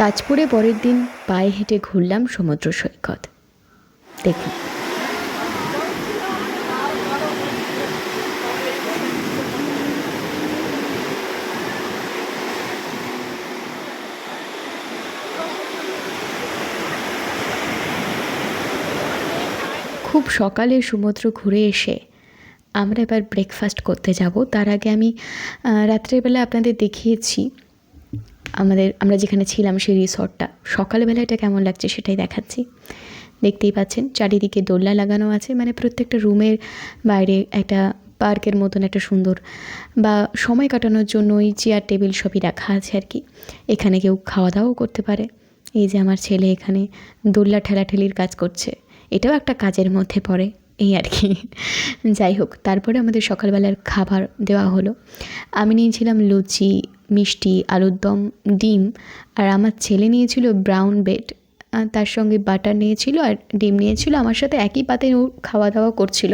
তাজপুরে পরের দিন পায়ে হেঁটে ঘুরলাম সমুদ্র সৈকত। দেখুন। খুব সকালে সমুদ্র ঘুরে এসে আমরা এবার ব্রেকফাস্ট করতে যাব। তার আগে আমি রাত্রেবেলা আপনাদের দেখিয়েছি আমাদের, আমরা যেখানে ছিলাম সেই রিসর্টটা। সকালবেলা এটা কেমন লাগছে সেটাই দেখাচ্ছি। দেখতেই পাচ্ছেন, চারিদিকে দোলনা লাগানো আছে মানে প্রত্যেকটা রুমের বাইরে একটা পার্কের মতন একটা সুন্দর বা সময় কাটানোর জন্য ওই চেয়ার, টেবিল সবই রাখা আছে আর কি। এখানে কেউ খাওয়া দাওয়াও করতে পারে। এই যে আমার ছেলে এখানে দোল্লা ঠেলাঠেলির কাজ করছে। এটাও একটা কাজের মধ্যে পড়ে। এই আর কি। যাই হোক, তারপরে আমাদের সকালবেলার খাবার দেওয়া হলো। আমি নিয়েছিলাম লুচি, মিষ্টি, আলুর দম, ডিম, আর আমার ছেলে নিয়েছিল ব্রাউন আর তার সঙ্গে বাটার নিয়েছিল আর ডিম নিয়েছিল। আমার সাথে একই পাতে ও খাওয়া দাওয়া করছিল।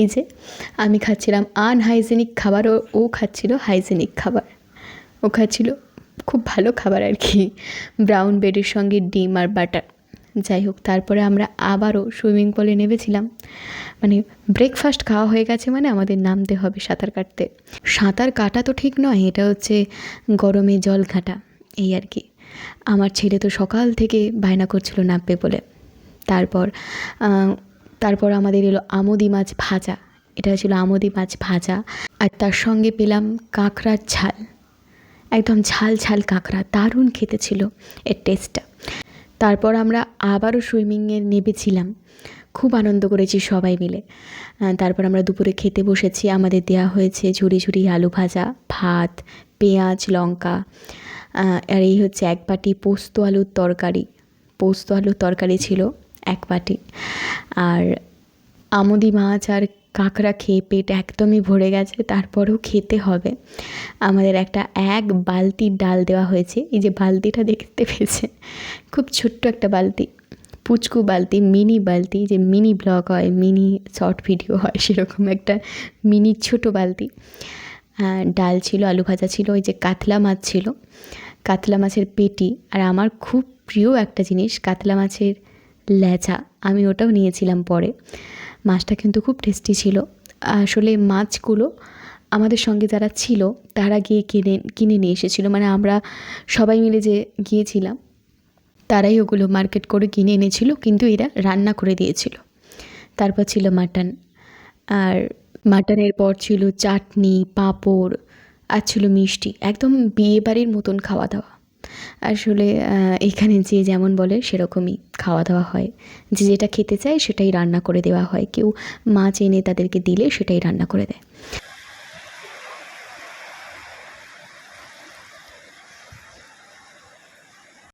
এই যে, আমি খাচ্ছিলাম আনহাইজেনিক খাবার, ও ও খাচ্ছিল হাইজেনিক খাবার। ও খাচ্ছিল খুব ভালো খাবার আর কি। ব্রাউন ব্রেডের সঙ্গে ডিম আর বাটার যাই হোক, তারপরে আমরা আবারও সুইমিং পুলে নেমেছিলাম। মানে ব্রেকফাস্ট খাওয়া হয়ে গেছে মানে আমাদের নামতে হবে সাঁতার কাটতে। সাঁতার কাটা তো ঠিক নয়, এটা হচ্ছে গরমে জল ঘাটা, এই আর কি। আমার ছেলে তো সকাল থেকে বায়না করছিল নামবে বলে। তারপর তারপর আমাদের এলো আমোদি মাছ ভাজা, এটা ছিল আমোদি মাছ ভাজা। আর তার সঙ্গে পেলাম কাঁকড়ার ঝাল, একদম ঝাল ঝাল কাঁকড়া, দারুণ খেতে ছিল, এর টেস্টটা তারপর আমরা আবারও সুইমিংয়ে নেমেছিলাম। খুব আনন্দ করেছি সবাই মিলে। তারপর আমরা দুপুরে খেতে বসেছি। আমাদের দেওয়া হয়েছে ঝুড়ি ঝুড়ি আলু ভাজা, ভাত, পেঁয়াজ, লঙ্কা। আর এই হচ্ছে এক বাটি পোস্ত আলুর তরকারি। পোস্ত আলুর তরকারি ছিল এক বাটি। আর আমুদি মাছ আর কাঁকড়া খেয়ে পেট একদমই ভরে গেছে, তারপরেও খেতে হবে। আমাদের একটা এক বালতি ডাল দেওয়া হয়েছে, এই যে বালতিটা দেখতে পেয়েছে, খুব ছোট্ট একটা বালতি, পুচকু বালতি, মিনি বালতি যে মিনি ব্লগ হয়, মিনি শর্ট ভিডিও হয়, সেরকম একটা মিনি ছোট বালতি। ডাল ছিল, আলু ভাজা ছিল, ওই যে কাতলা মাছ ছিল, কাতলা মাছের পেটি, আর আমার খুব প্রিয় একটা জিনিস, কাতলা মাছের ল্যাচা আমি ওটাও নিয়েছিলাম পরে। মাছটা কিন্তু খুব টেস্টি ছিল। আসলে মাছগুলো আমাদের সঙ্গে যারা ছিল, তারা গিয়ে কিনে কিনে নিয়ে এসেছিল। মানে আমরা সবাই মিলে যে গিয়েছিলাম, তারাই ওগুলো মার্কেট করে কিনে এনেছিল, কিন্তু এরা রান্না করে দিয়েছিল। তারপর ছিল মাটন আর মাটনের পর ছিল চাটনি, পাঁপড়, আর ছিল মিষ্টি। একদম বিয়ে বাড়ির মতন খাওয়া দাওয়া আসলে এখানে যে যেমন বলে সেরকমই খাওয়া দাওয়া হয়। যে যেটা খেতে চায় সেটাই রান্না করে দেওয়া হয়। কেউ মাছ এনে তাদেরকে দিলে সেটাই রান্না করে দেয়।